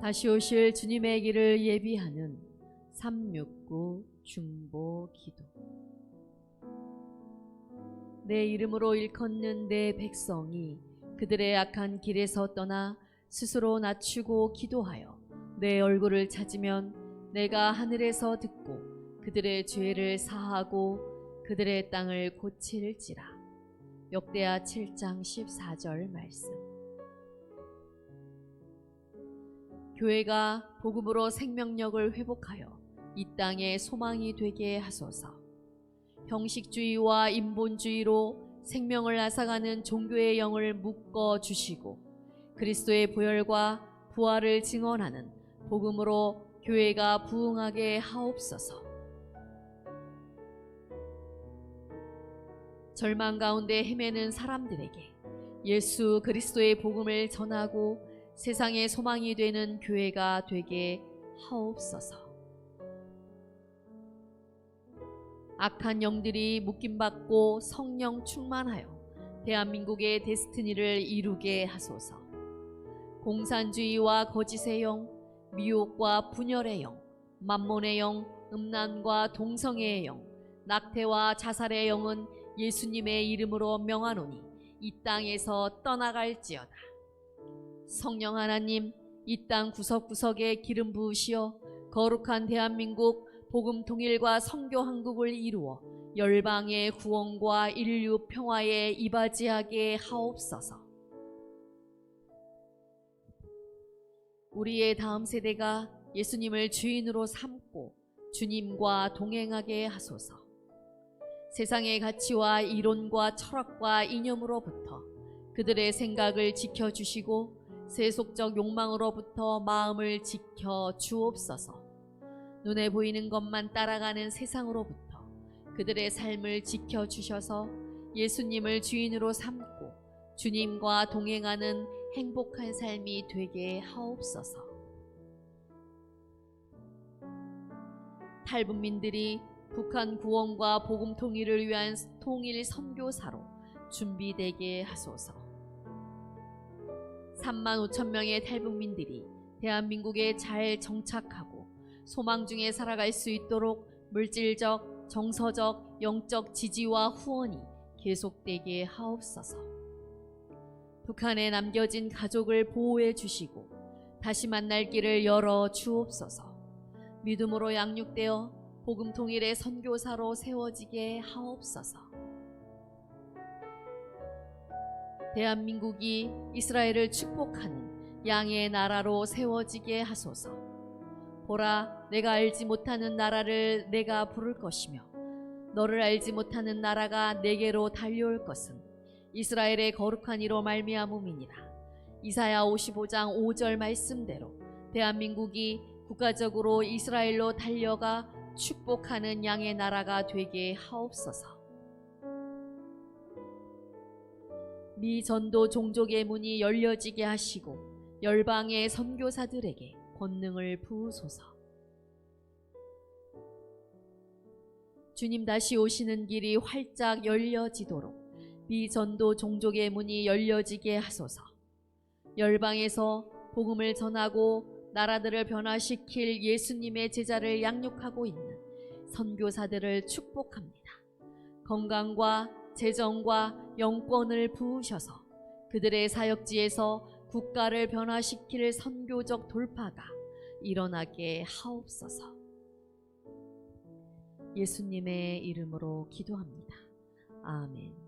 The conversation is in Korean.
다시 오실 주님의 길을 예비하는 369 중보 기도. 내 이름으로 일컫는 내 백성이 그들의 악한 길에서 떠나 스스로 낮추고 기도하여 내 얼굴을 찾으면 내가 하늘에서 듣고 그들의 죄를 사하고 그들의 땅을 고칠지라. 역대하 7장 14절 말씀. 교회가 복음으로 생명력을 회복하여 이 땅에 소망이 되게 하소서. 형식주의와 인본주의로 생명을 앗아가는 종교의 영을 묶어 주시고 그리스도의 보혈과 부활을 증언하는 복음으로 교회가 부흥하게 하옵소서. 절망 가운데 헤매는 사람들에게 예수 그리스도의 복음을 전하고 세상의 소망이 되는 교회가 되게 하옵소서. 악한 영들이 묶임받고 성령 충만하여 대한민국의 데스티니를 이루게 하소서. 공산주의와 거짓의 영, 미혹과 분열의 영, 만몬의 영, 음란과 동성애의 영, 낙태와 자살의 영은 예수님의 이름으로 명하노니 이 땅에서 떠나갈지어다. 성령 하나님, 이 땅 구석구석에 기름 부으시어 거룩한 대한민국 복음 통일과 선교 한국을 이루어 열방의 구원과 인류 평화에 이바지하게 하옵소서. 우리의 다음 세대가 예수님을 주인으로 삼고 주님과 동행하게 하소서. 세상의 가치와 이론과 철학과 이념으로부터 그들의 생각을 지켜주시고 세속적 욕망으로부터 마음을 지켜 주옵소서. 눈에 보이는 것만 따라가는 세상으로부터 그들의 삶을 지켜 주셔서 예수님을 주인으로 삼고 주님과 동행하는 행복한 삶이 되게 하옵소서. 탈북민들이 북한 구원과 복음 통일을 위한 통일 선교사로 준비되게 하소서. 3만 5천 명의 탈북민들이 대한민국에 잘 정착하고 소망 중에 살아갈 수 있도록 물질적, 정서적, 영적 지지와 후원이 계속되게 하옵소서. 북한에 남겨진 가족을 보호해 주시고 다시 만날 길을 열어 주옵소서. 믿음으로 양육되어 복음 통일의 선교사로 세워지게 하옵소서. 대한민국이 이스라엘을 축복하는 양의 나라로 세워지게 하소서. 보라, 내가 알지 못하는 나라를 내가 부를 것이며, 너를 알지 못하는 나라가 내게로 달려올 것은 이스라엘의 거룩한 이로 말미암음이니라. 이사야 55장 5절 말씀대로 대한민국이 국가적으로 이스라엘로 달려가 축복하는 양의 나라가 되게 하옵소서. 미 전도 종족의 문이 열려지게 하시고 열방의 선교사들에게 권능을 부으소서. 주님 다시 오시는 길이 활짝 열려지도록 미전도 종족의 문이 열려지게 하소서. 열방에서 복음을 전하고 나라들을 변화시킬 예수님의 제자를 양육하고 있는 선교사들을 축복합니다. 건강과 재정과 영권을 부으셔서 그들의 사역지에서 국가를 변화시킬 선교적 돌파가 일어나게 하옵소서. 예수님의 이름으로 기도합니다. 아멘.